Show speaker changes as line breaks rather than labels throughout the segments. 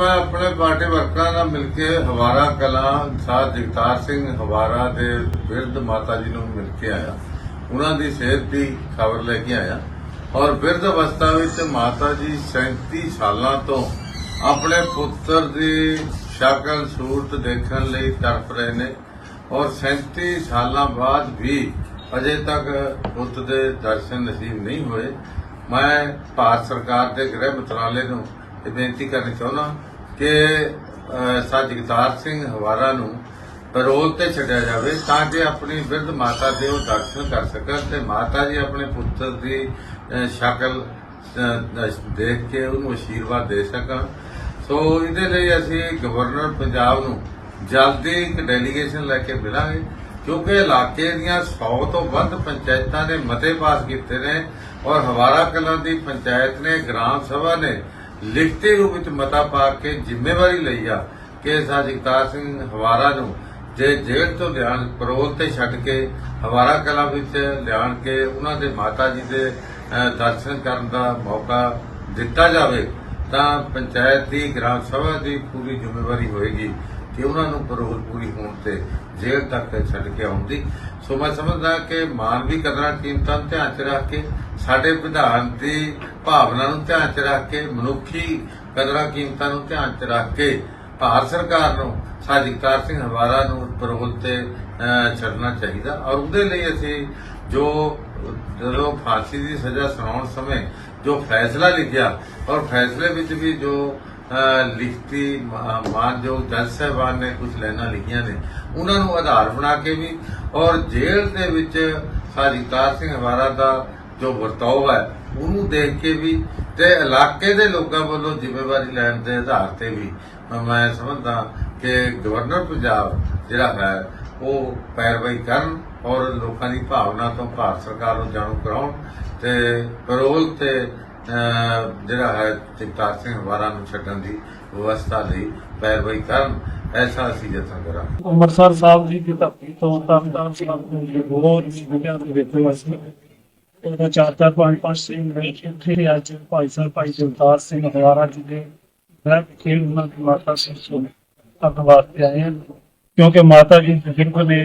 ਮੈਂ ਆਪਣੇ ਪਾਰਟੀ ਵਰਕਰਾਂ ਨਾਲ ਮਿਲ ਕੇ ਹਵਾਰਾ ਕਲਾਂ ਸਾਧ ਜਗਤਾਰ ਸਿੰਘ ਹਵਾਰਾ ਦੇ ਬਿਰਧ ਮਾਤਾ ਜੀ ਨੂੰ ਮਿਲ ਕੇ ਆਇਆ। ਉਹਨਾਂ ਦੀ ਸਿਹਤ ਦੀ ਖਬਰ ਲੈ ਕੇ ਆਇਆ। ਔਰ ਬਿਰਧ ਅਵਸਥਾ ਵਿੱਚ ਮਾਤਾ ਜੀ 37 ਸਾਲਾਂ ਤੋਂ ਆਪਣੇ ਪੁੱਤਰ ਦੀ ਸ਼ਕਲ ਸੂਰਤ ਦੇਖਣ ਲਈ ਤੜਪ ਰਹੇ ਨੇ ਔਰ 37 ਸਾਲਾਂ ਬਾਅਦ ਵੀ ਅਜੇ ਤੱਕ ਪੁੱਤ ਦੇ ਦਰਸ਼ਨ ਨਸੀਬ ਨਹੀਂ ਹੋਏ। ਮੈਂ ਭਾਰਤ ਸਰਕਾਰ ਦੇ ਗ੍ਰਹਿ ਮੰਤਰਾਲੇ ਨੂੰ ਇਹ ਬੇਨਤੀ ਕਰਨੀ ਚਾਹੁੰਦਾ ਕਿ ਸਾਧ ਜਗਤਾਰ ਸਿੰਘ ਹਵਾਰਾ ਨੂੰ ਪੈਰੋਲ ਤੇ ਛੱਡਿਆ ਜਾਵੇ ਤਾਂ ਕਿ ਆਪਣੀ ਬਿਰਧ ਮਾਤਾ ਦੇ ਉਹ ਦਰਸ਼ਨ ਕਰ ਸਕਣ ਤੇ ਮਾਤਾ ਜੀ ਆਪਣੇ ਪੁੱਤਰ ਦੀ ਸ਼ਕਲ ਦੇਖ ਕੇ ਉਹਨੂੰ ਆਸ਼ੀਰਵਾਦ ਦੇ ਸਕਣ। ਸੋ ਇਹਦੇ ਲਈ ਅਸੀਂ ਗਵਰਨਰ ਪੰਜਾਬ ਨੂੰ ਜਲਦੀ ਇੱਕ ਡੈਲੀਗੇਸ਼ਨ ਲੈ ਕੇ ਮਿਲਾਂਗੇ, ਕਿਉਂਕਿ ਇਲਾਕੇ ਦੀਆਂ 100 ਤੋਂ ਵੱਧ ਪੰਚਾਇਤਾਂ ਨੇ ਮਤੇ ਪਾਸ ਕੀਤੇ ਨੇ ਔਰ ਹਵਾਰਾ ਕਲਾਂ ਦੀ ਪੰਚਾਇਤ ਨੇ, ਗ੍ਰਾਮ ਸਭਾ ਨੇ ਲਿਖਤੀ ਰੂਪ ਵਿੱਚ ਮਤਾ ਪਾ ਕੇ ਜ਼ਿੰਮੇਵਾਰੀ ਲਈ ਆ ਕਿ ਸਾਜਿਕਤਾਰ ਸਿੰਘ ਹਵਾਰਾ ਨੂੰ ਜੇ ਜੇਲ੍ਹ ਤੋਂ ਲਿਆਣ, ਪਰੋਲ ਤੇ ਛੱਡ ਕੇ ਹਵਾਰਾ ਕਲਾ ਵਿੱਚ ਲਿਆਣ ਕੇ ਉਹਨਾਂ ਦੇ ਮਾਤਾ ਜੀ ਦੇ ਦਰਸ਼ਨ ਕਰਨ ਦਾ ਮੌਕਾ ਦਿੱਤਾ ਜਾਵੇ, ਤਾਂ ਪੰਚਾਇਤ ਦੀ, ਗ੍ਰਾਮ ਸਭਾ ਦੀ ਪੂਰੀ ਜ਼ਿੰਮੇਵਾਰੀ ਹੋਏਗੀ ਕਿ ਉਹਨਾਂ ਨੂੰ ਪਰੋਲ ਪੂਰੀ ਹੋਣ ਤੇ ਜੇਲ੍ਹ ਤੱਕ ਛੱਡ ਕੇ ਆਉਣ ਦੀ। ਸੋ ਮੈਂ ਸਮਝਦਾ ਕਿ ਮਾਨਵੀ ਕਦਰਾਂ ਕੀਮਤਾਂ ਧਿਆਨ 'ਚ ਰੱਖ ਕੇ ਸਾਡੇ ਵਿਧਾਨ ਦੀ ਭਾਵਨਾ ਨੂੰ ਧਿਆਨ 'ਚ ਰੱਖ ਕੇ, ਮਨੁੱਖੀ ਕਦਰਾਂ ਕੀਮਤਾਂ ਨੂੰ ਧਿਆਨ 'ਚ ਰੱਖ ਕੇ ਭਾਰਤ ਸਰਕਾਰ ਨੂੰ, ਸਾਜਿਕਤਾਰ ਸਿੰਘ ਹਵਾਰਾ ਨੂੰ ਪਰੋਲ ਤੇ ਛੱਡਣਾ ਚਾਹੀਦਾ। ਔਰ ਉਹਦੇ ਲਈ ਅਸੀਂ ਜੋ, ਜਦੋਂ ਫਾਂਸੀ ਦੀ ਸਜ਼ਾ ਸੁਣਾਉਣ ਸਮੇਂ ਜੋ ਫੈਸਲਾ ਲਿਖਿਆ, ਔਰ ਫੈਸਲੇ ਵਿੱਚ ਵੀ ਜੋ ਲਿਖਤੀ ਮਾ- ਮਾਨਯੋਗ ਜੱਜ ਸਾਹਿਬਾਨ ਨੇ ਕੁਝ ਲਾਈਨਾਂ ਲਿਖੀਆਂ ਨੇ, ਉਹਨਾਂ ਨੂੰ ਆਧਾਰ ਬਣਾ ਕੇ ਵੀ, ਔਰ ਜੇਲ੍ਹ ਦੇ ਵਿੱਚ ਸਾਜਿਕਤਾਰ ਸਿੰਘ ਹਵਾਰਾ ਦਾ ਜੋ ਵਰਤਾਓ ਹੈ ਉਹਨੂੰ ਦੇਖ ਕੇ ਵੀ ਤੇ ਇਲਾਕੇ ਦੇ ਲੋਕਾਂ ਵੱਲੋਂ ਜ਼ਿੰਮੇਵਾਰੀ ਲੈਣ ਦੇ ਆਧਾਰ ਤੇ ਵੀ ਮੈਂ- ਸਮਝਦਾ ਕਿ ਗਵਰਨਰ ਪੰਜਾਬ ਜਿਹੜਾ ਹੈ ਉਹ ਪੈਰਵਾਈ ਕਰਨ ਔਰ ਲੋਕਾਂ ਦੀ ਭਾਵਨਾ ਤੋਂ ਭਾਰਤ ਸਰਕਾਰ ਨੂੰ ਜਾਣੂ ਕਰਾਉਣ ਤੇ ਪੈਰੋਲ ਤੇ ਜਿਹੜਾ ਹੈ ਜਗਤਾਰ ਸਿੰਘ ਹਵਾਰਾ ਨੂੰ ਛੱਡਣ ਦੀ ਵਿਵਸਥਾ ਲਈ ਪੈਰਵਾਈ ਕਰਨ ਐਸਾ ਅਸੀਂ ਯਤਨ ਕਰਾਂਗੇ
ਅੰਮ੍ਰਿਤਸਰ ਸਾਹਿਬ ਦੀ ਧਰਤੀ ਤੋਂ ਤਰਨਤਾਰਨ ਸਾਹਿਬ ਦੇ ਬਹੁਤ ਜ਼ਿਲ੍ਹਿਆਂ ਦੇ ਵਿੱਚ ਵਸੀ ਉਹਦਾ ਚਾਰ ਚਾਰ ਪੰਜ ਪੰਜ ਸਿੰਘ ਨੇ ਇੱਥੇ ਅੱਜ ਭਾਈ ਸਾਹਿਬ ਭਾਈ ਜਗਤਾਰ ਸਿੰਘ ਹਵਾਰਾ ਜੀ ਦੇ ਮੈਂ ਵਿਖੇ ਉਹਨਾਂ ਦੀ ਮਾਤਾ ਸਿੰਘ ਤੋਂ ਕਰਨ ਵਾਸਤੇ ਆਏ ਹਾਂ ਕਿਉਂਕਿ ਮਾਤਾ ਜੀ ਬਜ਼ੁਰਗ ਨੇ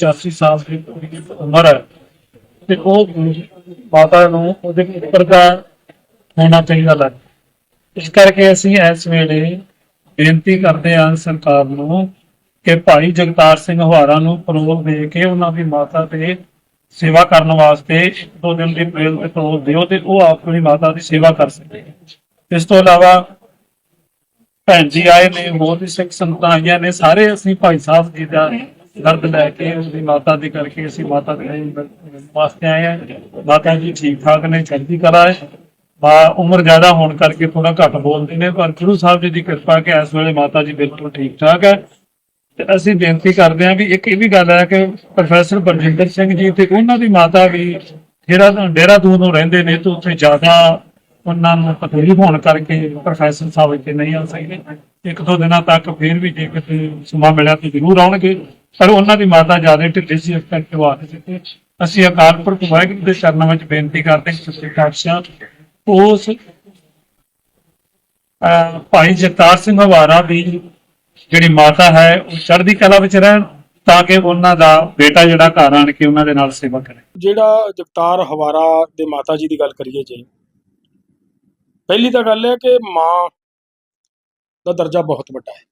85 ਸਾਲ ਦੀ ਪੂਰੀ ਉਮਰ ਹੈ। ਤੇ ਉਹ ਮਾਤਾ ਨੂੰ ਉਹਦੇ ਉੱਪਰ ਦਾ ਹੋਣਾ ਚਾਹੀਦਾ ਲੱਗ। ਇਸ ਕਰਕੇ ਅਸੀਂ ਇਸ ਵੇਲੇ ਬੇਨਤੀ ਕਰਦੇ ਹਾਂ ਸਰਕਾਰ ਨੂੰ ਕਿ ਭਾਈ ਜਗਤਾਰ ਸਿੰਘ ਹਵਾਰਾ ਨੂੰ ਪਰੋਲ ਦੇ ਕੇ ਉਹਨਾਂ ਦੀ ਮਾਤਾ ਤੇ ਸੇਵਾ ਕਰਨ ਵਾਸਤੇ ਇੱਕ ਦੋ ਦਿਨ ਦੀ ਪ੍ਰੇਲ ਤੇ ਪਰੋਲ ਦਿਓ ਤੇ ਉਹ ਆਪਣੀ ਮਾਤਾ ਦੀ ਸੇਵਾ ਕਰ ਸਕੇ ਇਸ ਤੋਂ ਇਲਾਵਾ ਭੈਣ ਜੀ ਆਏ ਨੇ, ਹੋਰ ਵੀ ਸਿੱਖ ਸੰਗਤਾਂ ਆਈਆਂ ਨੇ, ਸਾਰੇ ਅਸੀਂ ਭਾਈ ਸਾਹਿਬ ਜੀ ਦਾ ਦਰਦ ਲੈ ਕੇ ਉਹਦੀ ਮਾਤਾ ਦੀ ਕਰਕੇ ਅਸੀਂ ਮਾਤਾ ਦੇ ਵਾਸਤੇ ਆਏ ਹਾਂ। ਮਾਤਾ ਜੀ ਠੀਕ ਠਾਕ ਨੇ, ਚੜ੍ਹਦੀ ਕਲਾ ਹੈ। ਬਾ ਉਮਰ ਜ਼ਿਆਦਾ ਹੋਣ ਕਰਕੇ ਥੋੜਾ ਘੱਟ ਬੋਲਦੇ ਨੇ, ਪਰ ਗੁਰੂ ਸਾਹਿਬ ਜੀ ਦੀ ਕਿਰਪਾ ਕਿ ਇਸ ਵੇਲੇ ਮਾਤਾ ਜੀ ਬਿਲਕੁਲ ਠੀਕ ਠਾਕ ਹੈ। ਤੇ ਅਸੀਂ ਬੇਨਤੀ ਕਰਦੇ ਹਾਂ ਵੀ ਇੱਕ ਇਹ ਵੀ ਗੱਲ ਹੈ ਕਿ ਪ੍ਰੋਫੈਸਰ ਬਲਜਿੰਦਰ ਸਿੰਘ ਜੀ ਤੇ ਉਹਨਾਂ ਦੀ ਮਾਤਾ ਵੀ ਡੇਰਾ ਦੇਹਰਾਦੂਨ ਨੂੰ ਰਹਿੰਦੇ ਨੇ ਤੇ ਉੱਥੇ ਜ਼ਿਆਦਾ ਉਹਨਾਂ ਨੂੰ ਤਕਲੀਫ ਹੋਣ ਕਰਕੇ ਪ੍ਰੋਫੈਸਰ ਸਾਹਿਬ ਇੱਥੇ ਨਹੀਂ ਆ ਸਕਦੇ। ਇੱਕ ਦੋ ਦਿਨਾਂ ਤੱਕ ਫਿਰ ਵੀ ਜੇ ਕਿਤੇ ਸਮਾਂ ਮਿਲਿਆ ਤੇ ਜ਼ਰੂਰ ਆਉਣਗੇ। ਪਰ ਉਹਨਾਂ ਦੀ ਮਾਤਾ ਜ਼ਿਆਦਾ ਢਿੱਲੀ ਸੀ, ਇਸ ਕਰਕੇ ਉਹ ਆ ਨਹੀਂ ਸਕੇ ਅਸੀਂ ਅਕਾਲ ਪੁਰਖ ਵਾਹਿਗੁਰੂ ਦੇ ਚਰਨਾਂ ਵਿੱਚ ਬੇਨਤੀ ਕਰਦੇ ਹਾਂ ਸੱਚੇ ਪਾਤਸ਼ਾਹ ਉਸ ਭਾਈ ਜਗਤਾਰ ਸਿੰਘ ਹਵਾਰਾ ਵੀ ਜਿਹੜੀ ਮਾਤਾ ਹੈ, ਉਹ ਚੜ੍ਹਦੀ ਕਲਾ ਵਿੱਚ ਰਹਿਣ ਤਾਂ ਕਿ ਉਹਨਾਂ ਦਾ ਬੇਟਾ ਜਿਹੜਾ ਘਰ ਆਣ ਕੇ ਉਹਨਾਂ ਦੇ ਨਾਲ ਸੇਵਾ ਕਰੇ।
ਜਿਹੜਾ ਜਗਤਾਰ ਹਵਾਰਾ ਦੇ ਮਾਤਾ ਜੀ ਦੀ ਗੱਲ ਕਰੀਏ ਜੇ, ਪਹਿਲੀ ਤਾਂ ਗੱਲ ਹੈ ਕਿ ਮਾਂ ਦਾ ਦਰਜਾ ਬਹੁਤ ਵੱਡਾ ਹੈ।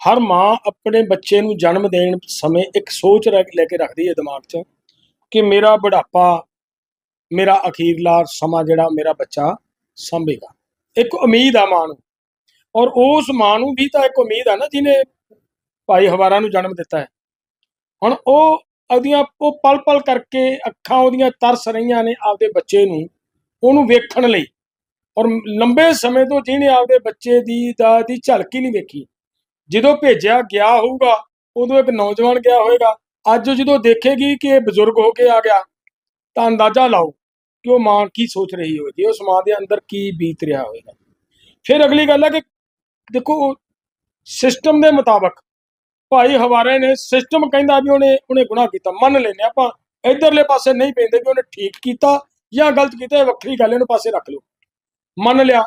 ਹਰ ਮਾਂ ਆਪਣੇ ਬੱਚੇ ਨੂੰ ਜਨਮ ਦੇਣ ਸਮੇਂ ਇੱਕ ਸੋਚ ਰੱਖ- ਲੈ ਕੇ ਰੱਖਦੀ ਹੈ ਦਿਮਾਗ 'ਚ ਕਿ ਮੇਰਾ ਬੁਢਾਪਾ, ਮੇਰਾ ਅਖੀਰਲਾ ਸਮਾਂ ਜਿਹੜਾ ਮੇਰਾ ਬੱਚਾ ਸੰਭੇਗਾ। ਇੱਕ ਉਮੀਦ ਆ ਮਾਂ ਨੂੰ ਔਰ ਉਸ ਮਾਂ ਨੂੰ ਵੀ ਤਾਂ ਇੱਕ ਉਮੀਦ ਆ ਨਾ ਜਿਹਨੇ ਭਾਈ ਹਵਾਰਾ ਨੂੰ ਜਨਮ ਦਿੱਤਾ ਹੈ। ਹੁਣ ਉਹ ਉਹਦੀਆਂ ਉਹ ਪਲ ਪਲ ਕਰਕੇ ਅੱਖਾਂ ਉਹਦੀਆਂ ਤਰਸ ਰਹੀਆਂ ਨੇ ਆਪਦੇ ਬੱਚੇ ਨੂੰ, ਉਹਨੂੰ ਵੇਖਣ ਲਈ। ਔਰ ਲੰਬੇ ਸਮੇਂ ਤੋਂ ਜਿਹਨੇ ਆਪਦੇ ਬੱਚੇ ਦੀ, ਦਾ, ਦੀ ਝਲਕ ਹੀ ਨਹੀਂ ਵੇਖੀ। ਜਦੋਂ ਭੇਜਿਆ ਗਿਆ ਹੋਊਗਾ, ਉਦੋਂ ਇੱਕ ਨੌਜਵਾਨ ਗਿਆ ਹੋਵੇਗਾ ਅੱਜ ਜਦੋਂ ਦੇਖੇਗੀ ਕਿ ਇਹ ਬਜ਼ੁਰਗ ਹੋ ਕੇ ਆ ਗਿਆ, ਤਾਂ ਅੰਦਾਜ਼ਾ ਲਾਓ ਕਿ ਉਹ ਮਾਂ ਕੀ ਸੋਚ ਰਹੀ ਹੋਵੇਗੀ, ਉਸ ਮਾਂ ਦੇ ਅੰਦਰ ਕੀ ਬੀਤ ਰਿਹਾ ਹੋਵੇਗਾ। ਫਿਰ ਅਗਲੀ ਗੱਲ ਹੈ ਕਿ ਦੇਖੋ ਸਿਸਟਮ ਦੇ ਮੁਤਾਬਕ ਭਾਈ ਹਵਾਰੇ ਨੇ ਸਿਸਟਮ ਕਹਿੰਦਾ ਵੀ ਉਹਨੇ ਉਹਨੇ ਗੁਨਾਹ ਕੀਤਾ, ਮੰਨ ਲੈਨੇ ਆਪਾਂ, ਇਧਰਲੇ ਪਾਸੇ ਨਹੀਂ ਪੈਂਦੇ ਵੀ ਉਹਨੇ ਠੀਕ ਕੀਤਾ ਜਾਂ ਗਲਤ ਕੀਤਾ, ਇਹ ਵੱਖਰੀ ਗੱਲ ਇਹਨੂੰ ਪਾਸੇ ਰੱਖ ਲਓ। ਮੰਨ ਲਿਆ,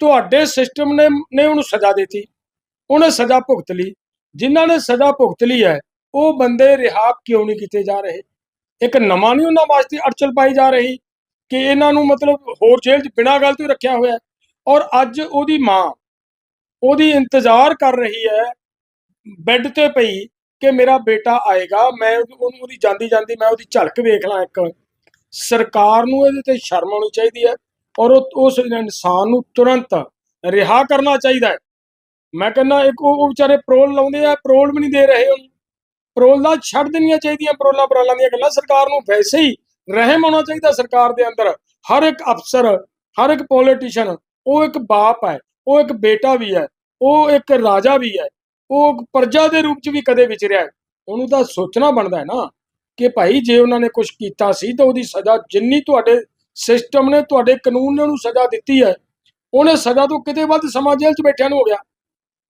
ਤੁਹਾਡੇ ਸਿਸਟਮ ਨੇ ਨੇ ਉਹਨੂੰ ਸਜ਼ਾ ਦਿੱਤੀ, ਉਹਨੇ ਸਜ਼ਾ ਭੁਗਤ ਲਈ, ਜਿਨ੍ਹਾਂ ਨੇ ਸਜ਼ਾ ਭੁਗਤ ਲਈ ਹੈ, ਉਹ ਬੰਦੇ ਰਿਹਾ ਕਿਉਂ ਨਹੀਂ ਕੀਤੇ ਜਾ ਰਹੇ? ਇੱਕ ਨਵਾਂ ਨਹੀਂ ਉਹਨਾਂ ਵਾਸਤੇ ਅੜਚਲ ਪਾਈ ਜਾ ਰਹੀ ਕਿ ਇਹਨਾਂ ਨੂੰ ਮਤਲਬ ਹੋਰ ਜੇਲ੍ਹ 'ਚ ਬਿਨਾਂ ਗੱਲ ਤੋਂ ਰੱਖਿਆ ਹੋਇਆ ਔਰ ਅੱਜ ਉਹਦੀ ਮਾਂ ਉਹਦੀ ਇੰਤਜ਼ਾਰ ਕਰ ਰਹੀ ਹੈ, ਬੈੱਡ ਤੇ ਪਈ ਕਿ ਮੇਰਾ ਬੇਟਾ ਆਏਗਾ, ਮੈਂ ਉਹਨੂੰ ਉਹਦੀ ਜਾਂਦੀ ਜਾਂਦੀ ਮੈਂ ਉਹਦੀ ਝਲਕ ਵੇਖ ਲਾਂ ਇੱਕ। ਸਰਕਾਰ ਨੂੰ ਇਹਦੇ ਤੇ ਸ਼ਰਮ ਆਉਣੀ ਚਾਹੀਦੀ ਹੈ ਔਰ ਉਹ, ਉਸ ਇਨਸਾਨ ਨੂੰ ਤੁਰੰਤ ਰਿਹਾ ਕਰਨਾ ਚਾਹੀਦਾ ਹੈ। ਮੈਂ ਕਹਿੰਦਾ ਇੱਕ ਉਹ ਉਹ ਵਿਚਾਰੇ ਪ੍ਰੋਲ ਲਾਉਂਦੇ ਆ ਪ੍ਰੋਲ ਵੀ ਨਹੀਂ ਦੇ ਰਹੇ ਉਹਨੂੰ। ਪ੍ਰੋਲਾਂ ਛੱਡ ਦੇਣੀਆਂ ਚਾਹੀਦੀਆਂ ਪ੍ਰੋਲਾਂ ਪਰਾਲਾਂ ਦੀਆਂ ਗੱਲਾਂ। ਸਰਕਾਰ ਨੂੰ ਵੈਸੇ ਹੀ ਰਹਿਮ ਆਉਣਾ ਚਾਹੀਦਾ ਸਰਕਾਰ ਦੇ ਅੰਦਰ। ਹਰ ਇੱਕ ਅਫਸਰ, ਹਰ ਇੱਕ ਪੋਲੀਟੀਸ਼ੀਅਨ ਉਹ ਇੱਕ ਬਾਪ ਹੈ, ਉਹ ਇੱਕ ਬੇਟਾ ਵੀ ਹੈ। ਉਹ ਇੱਕ ਰਾਜਾ ਵੀ ਹੈ। ਉਹ ਇੱਕ ਪ੍ਰਜਾ ਦੇ ਰੂਪ ਚ ਵੀ ਕਦੇ ਵਿਚਰਿਆ ਹੈ। ਉਹਨੂੰ ਤਾਂ ਸੋਚਣਾ ਬਣਦਾ ਹੈ ਨਾ ਕਿ ਭਾਈ ਜੇ ਉਹਨਾਂ ਨੇ ਕੁਝ ਕੀਤਾ ਸੀ ਤਾਂ ਉਹਦੀ ਸਜ਼ਾ ਜਿੰਨੀ ਤੁਹਾਡੇ ਸਿਸਟਮ ਨੇ, ਤੁਹਾਡੇ ਕਾਨੂੰਨ ਨੇ ਉਹਨੂੰ ਸਜ਼ਾ ਦਿੱਤੀ ਹੈ। ਉਹਨੇ ਸਜ਼ਾ ਤੋਂ ਕਿਤੇ ਵੱਧ ਸਮਾਂ ਜੇਲ੍ਹ 'ਚ ਬੈਠਿਆਂ ਨੂੰ ਹੋ ਗਿਆ।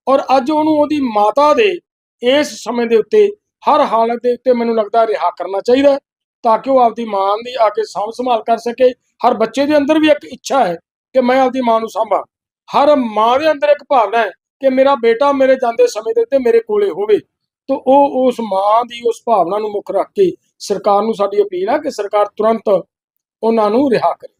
ਔਰ ਅੱਜ ਉਹਨੂੰ ਉਹਦੀ ਮਾਤਾ ਦੇ ਇਸ ਸਮੇਂ ਦੇ ਉੱਤੇ, ਹਰ ਹਾਲਤ ਦੇ ਉੱਤੇ ਮੈਨੂੰ ਲੱਗਦਾ ਰਿਹਾ ਕਰਨਾ ਚਾਹੀਦਾ ਤਾਂ ਕਿ ਉਹ ਆਪਦੀ ਮਾਂ ਦੀ ਆ ਕੇ ਸਾਂਭ ਸੰਭਾਲ ਕਰ ਸਕੇ। ਹਰ ਬੱਚੇ ਦੇ ਅੰਦਰ ਵੀ ਇੱਕ ਇੱਛਾ ਹੈ ਕਿ ਮੈਂ ਆਪਦੀ ਮਾਂ ਨੂੰ ਸਾਂਭਾਂ। ਹਰ ਮਾਂ ਦੇ ਅੰਦਰ ਇੱਕ ਭਾਵਨਾ ਹੈ ਕਿ ਮੇਰਾ ਬੇਟਾ ਮੇਰੇ ਜਾਂਦੇ ਸਮੇਂ ਦੇ ਉੱਤੇ ਮੇਰੇ ਕੋਲੇ ਹੋਵੇ। ਤਾਂ ਉਹ ਉਸ ਮਾਂ ਦੀ ਉਸ ਭਾਵਨਾ ਨੂੰ ਮੁੱਖ ਰੱਖ ਕੇ ਸਰਕਾਰ ਨੂੰ ਸਾਡੀ ਅਪੀਲ ਆ ਕਿ ਸਰਕਾਰ ਤੁਰੰਤ ਉਹਨਾਂ ਨੂੰ ਰਿਹਾ ਕਰੇ।